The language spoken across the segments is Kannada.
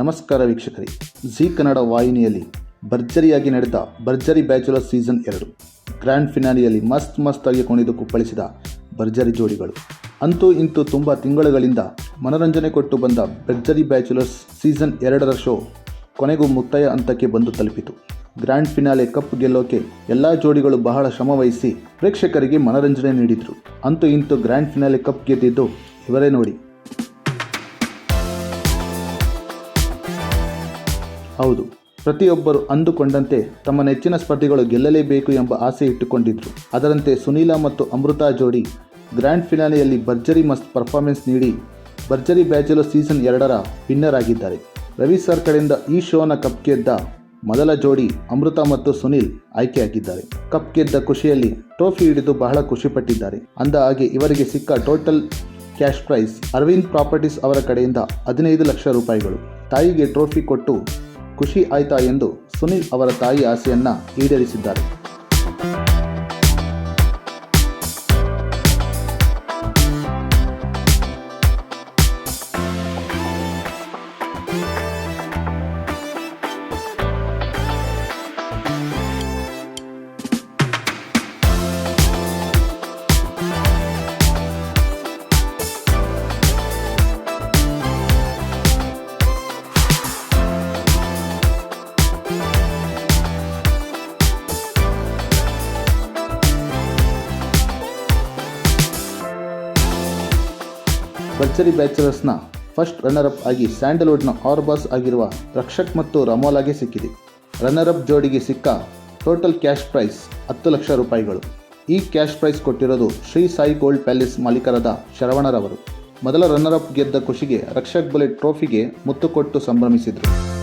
ನಮಸ್ಕಾರ ವೀಕ್ಷಕರಿ. ಜಿ ಕನ್ನಡ ವಾಹಿನಿಯಲ್ಲಿ ಭರ್ಜರಿಯಾಗಿ ನಡೆದ ಭರ್ಜರಿ ಬ್ಯಾಚುಲರ್ ಸೀಸನ್ ಎರಡು. ಗ್ರ್ಯಾಂಡ್ ಫಿನಾಲಿಯಲ್ಲಿ ಮಸ್ತ್ ಮಸ್ತ್ ಆಗಿ ಕುಣಿದು ಕುಪ್ಪಳಿಸಿದ ಭರ್ಜರಿ ಜೋಡಿಗಳು. ಅಂತೂ ಇಂತೂ ತುಂಬ ತಿಂಗಳುಗಳಿಂದ ಮನರಂಜನೆ ಕೊಟ್ಟು ಬಂದ ಭರ್ಜರಿ ಬ್ಯಾಚುಲರ್ಸ್ ಸೀಸನ್ ಎರಡರ ಶೋ ಕೊನೆಗೂ ಮುಕ್ತಾಯ ಹಂತಕ್ಕೆ ಬಂದು ತಲುಪಿತು. ಗ್ರ್ಯಾಂಡ್ ಫಿನಾಲೆ ಕಪ್ ಗೆಲ್ಲೋಕೆ ಎಲ್ಲ ಜೋಡಿಗಳು ಬಹಳ ಶ್ರಮವಹಿಸಿ ಪ್ರೇಕ್ಷಕರಿಗೆ ಮನರಂಜನೆ ನೀಡಿದರು. ಅಂತೂ ಇಂತೂ ಗ್ರ್ಯಾಂಡ್ ಫಿನಾಲೆ ಕಪ್ ಗೆದ್ದಿದ್ದು ಇವರೇ ನೋಡಿ. ಹೌದು, ಪ್ರತಿಯೊಬ್ಬರು ಅಂದುಕೊಂಡಂತೆ ತಮ್ಮ ನೆಚ್ಚಿನ ಸ್ಪರ್ಧಿಗಳು ಗೆಲ್ಲಲೇಬೇಕು ಎಂಬ ಆಸೆ ಇಟ್ಟುಕೊಂಡಿದ್ರು. ಅದರಂತೆ ಸುನೀಲ ಮತ್ತು ಅಮೃತಾ ಜೋಡಿ ಗ್ರ್ಯಾಂಡ್ ಫಿನಾಲೆಯಲ್ಲಿ ಭರ್ಜರಿ ಮಸ್ತ್ ಪರ್ಫಾರ್ಮೆನ್ಸ್ ನೀಡಿ ಭರ್ಜರಿ ಬ್ಯಾಚುಲರ್ ಸೀಸನ್ ಎರಡರ ವಿನ್ನರ್ ಆಗಿದ್ದಾರೆ ರವಿ ಸರ್ ಕಡೆಯಿಂದ ಈ ಶೋನ ಕಪ್ ಗೆದ್ದ ಮೊದಲ ಜೋಡಿ ಅಮೃತ ಮತ್ತು ಸುನೀಲ್ ಆಯ್ಕೆಯಾಗಿದ್ದಾರೆ. ಕಪ್ ಗೆದ್ದ ಖುಷಿಯಲ್ಲಿ ಟ್ರೋಫಿ ಹಿಡಿದು ಬಹಳ ಖುಷಿಪಟ್ಟಿದ್ದಾರೆ. ಅಂದ ಹಾಗೆ ಇವರಿಗೆ ಸಿಕ್ಕ total cash prize Arvind properties ಅವರ ಕಡೆಯಿಂದ ಹದಿನೈದು ಲಕ್ಷ ರೂಪಾಯಿಗಳು. ತಾಯಿಗೆ ಟ್ರೋಫಿ ಕೊಟ್ಟು ಖುಷಿ ಆಯ್ತಾ ಎಂದು ಸುನಿಲ್ ಅವರ ತಾಯಿ ಆಸೆಯನ್ನ ಈಡೇರಿಸಿದ್ದಾರೆ. ಭರ್ಜರಿ ಬ್ಯಾಚುಲರ್ಸ್ನ ಫಸ್ಟ್ ರನ್ನರ್ ಅಪ್ ಆಗಿ ಸ್ಯಾಂಡಲ್ವುಡ್ನ ಆರ್ಬಾಸ್ ಆಗಿರುವ ರಕ್ಷಕ್ ಮತ್ತು ರಮೋಲಾಗೆ ಸಿಕ್ಕಿದೆ. ರನ್ನರ್ ಅಪ್ ಜೋಡಿಗೆ ಸಿಕ್ಕ ಟೋಟಲ್ ಕ್ಯಾಶ್ ಪ್ರೈಸ್ ಹತ್ತು ಲಕ್ಷ ರೂಪಾಯಿಗಳು. ಈ ಕ್ಯಾಶ್ ಪ್ರೈಸ್ ಕೊಟ್ಟಿರೋದು ಶ್ರೀ ಸಾಯಿ ಗೋಲ್ಡ್ ಪ್ಯಾಲೇಸ್ ಮಾಲೀಕರಾದ ಶರವಣರವರು. ಮೊದಲ ರನ್ನರ್ ಅಪ್ ಗೆದ್ದ ಖುಷಿಗೆ ರಕ್ಷಕ್ ಬುಲೆಟ್ ಟ್ರೋಫಿಗೆ ಮುತ್ತು ಕೊಟ್ಟು ಸಂಭ್ರಮಿಸಿದರು.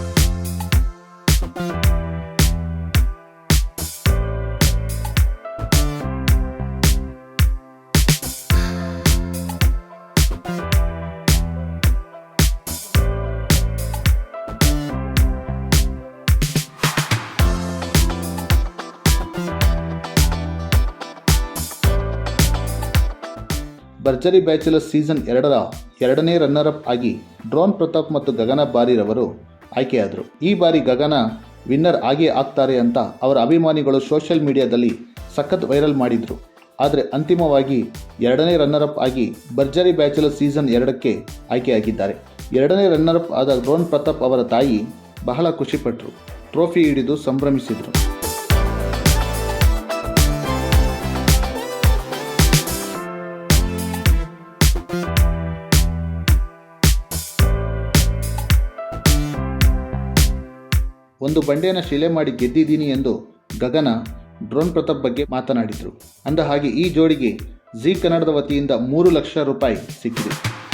ಭರ್ಜರಿ ಬ್ಯಾಚುಲರ್ ಸೀಸನ್ ಎರಡರ ಎರಡನೇ ರನ್ನರ್ ಅಪ್ ಆಗಿ ಡ್ರೋನ್ ಪ್ರತಾಪ್ ಮತ್ತು ಗಗನ ಬಾರಿರವರು ಆಯ್ಕೆಯಾದರು. ಈ ಬಾರಿ ಗಗನ ವಿನ್ನರ್ ಆಗೇ ಆಗ್ತಾರೆ ಅಂತ ಅವರ ಅಭಿಮಾನಿಗಳು ಸೋಷಿಯಲ್ ಮೀಡಿಯಾದಲ್ಲಿ ಸಖತ್ ವೈರಲ್ ಮಾಡಿದರು. ಆದರೆ ಅಂತಿಮವಾಗಿ ಎರಡನೇ ರನ್ನರ್ ಅಪ್ ಆಗಿ ಭರ್ಜರಿ ಬ್ಯಾಚುಲರ್ ಸೀಸನ್ ಎರಡಕ್ಕೆ ಆಯ್ಕೆಯಾಗಿದ್ದಾರೆ. ಎರಡನೇ ರನ್ನರ್ ಅಪ್ ಆದ ಡ್ರೋನ್ ಪ್ರತಾಪ್ ಅವರ ತಾಯಿ ಬಹಳ ಖುಷಿಪಟ್ಟರು ಟ್ರೋಫಿ ಹಿಡಿದು ಸಂಭ್ರಮಿಸಿದರು. ಒಂದು ಬಂಡೆಯನ್ನು ಶಿಲೆ ಮಾಡಿ ಗೆದ್ದಿದ್ದೀನಿ ಎಂದು ಗಗನ ಡ್ರೋನ್ ಪ್ರತಾಪ್ ಬಗ್ಗೆ ಮಾತನಾಡಿದರು. ಅಂದ ಹಾಗೆ ಈ ಜೋಡಿಗೆ ಜಿ ಕನ್ನಡದ ವತಿಯಿಂದ ಮೂರು ಲಕ್ಷ ರೂಪಾಯಿ ಸಿಕ್ಕಿದೆ.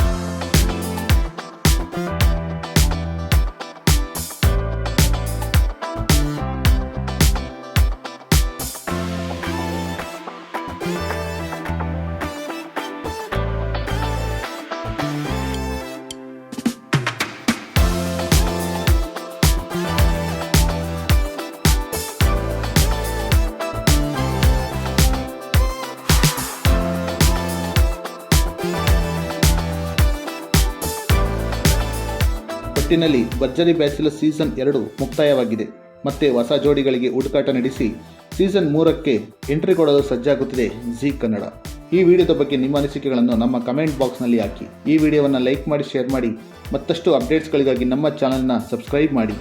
ಒಟ್ಟಿನಲ್ಲಿ ಭರ್ಜರಿ ಬ್ಯಾಚುಲರ್ ಸೀಸನ್ ಎರಡು ಮುಕ್ತಾಯವಾಗಿದೆ. ಮತ್ತೆ ಹೊಸ ಜೋಡಿಗಳಿಗೆ ಹುಡುಕಾಟ ನಡೆಸಿ ಸೀಸನ್ ಮೂರಕ್ಕೆ ಎಂಟ್ರಿ ಕೊಡಲು ಸಜ್ಜಾಗುತ್ತಿದೆ ಜಿ ಕನ್ನಡ. ಈ ವಿಡಿಯೋದ ಬಗ್ಗೆ ನಿಮ್ಮ ಅನಿಸಿಕೆಗಳನ್ನು ನಮ್ಮ ಕಮೆಂಟ್ ಬಾಕ್ಸ್ನಲ್ಲಿ ಹಾಕಿ. ಈ ವಿಡಿಯೋವನ್ನು ಲೈಕ್ ಮಾಡಿ, ಶೇರ್ ಮಾಡಿ, ಮತ್ತಷ್ಟು ಅಪ್ಡೇಟ್ಸ್ಗಳಿಗಾಗಿ ನಮ್ಮ ಚಾನಲ್ನ ಸಬ್ಸ್ಕ್ರೈಬ್ ಮಾಡಿ.